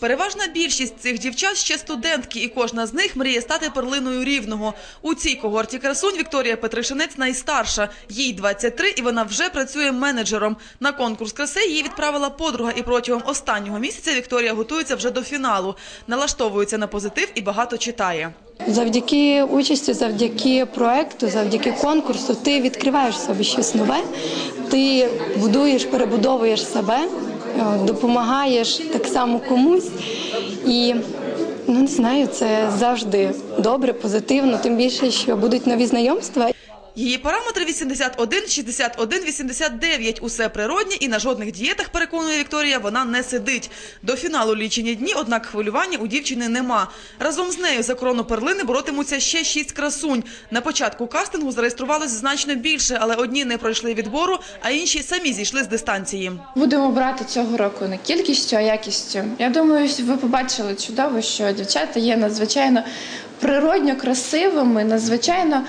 Переважна більшість цих дівчат ще студентки, і кожна з них мріє стати перлиною рівного. У цій когорті красунь Вікторія Петришинець найстарша. Їй 23, і вона вже працює менеджером. На конкурс краси її відправила подруга, і протягом останнього місяця Вікторія готується вже до фіналу. Налаштовується на позитив і багато читає. Завдяки участі, завдяки проекту, завдяки конкурсу, ти відкриваєш собі щось нове, ти будуєш, перебудовуєш себе, допомагаєш так само комусь. І ну не знаю, це завжди добре, позитивно, тим більше, що будуть нові знайомства. Її параметри 81, 61, 89. Усе природні і на жодних дієтах, переконує Вікторія, вона не сидить. До фіналу лічені дні, однак хвилювання у дівчини нема. Разом з нею за корону перлини боротимуться ще шість красунь. На початку кастингу зареєструвалось значно більше, але одні не пройшли відбору, а інші самі зійшли з дистанції. Будемо брати цього року не кількістю, а якістю. Я думаю, ви побачили чудово, що дівчата є надзвичайно природньо красивими, надзвичайно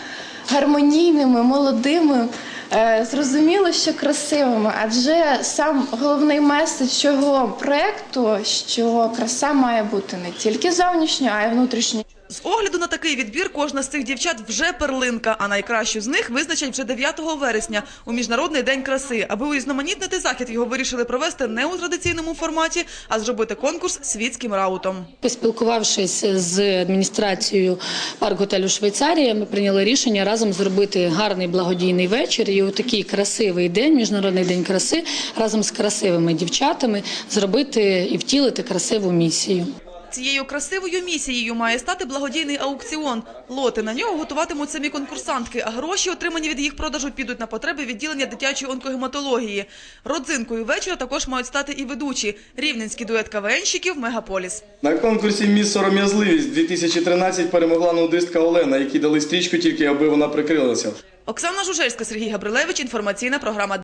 гармонійними, молодими. Е, Зрозуміло, що красивими, адже сам головний меседж цього проекту, що краса має бути не тільки зовнішньою, а й внутрішня. З огляду на такий відбір кожна з цих дівчат вже перлинка, а найкращу з них визначать вже 9 вересня у міжнародний день краси. Аби урізноманітнити захід, його вирішили провести не у традиційному форматі, а зробити конкурс світським раутом. Поспілкувавшись з адміністрацією парк-готелю Швейцарія, ми прийняли рішення разом зробити гарний благодійний вечір і у такий красивий день, міжнародний день краси, разом з красивими дівчатами зробити і втілити красиву місію. Цією красивою місією має стати благодійний аукціон. Лоти на нього готуватимуть самі конкурсантки, а гроші, отримані від їх продажу, підуть на потреби відділення дитячої онкогематології. Родзинкою вечора також мають стати і ведучі – рівненський дует КВНщиків «Мегаполіс». На конкурсі «Міс Сором'язливість» 2013 перемогла нудистка Олена, якій дали стрічку тільки, аби вона прикрилася. Оксана Жужельська, Сергій Габрилевич. Інформаційна програма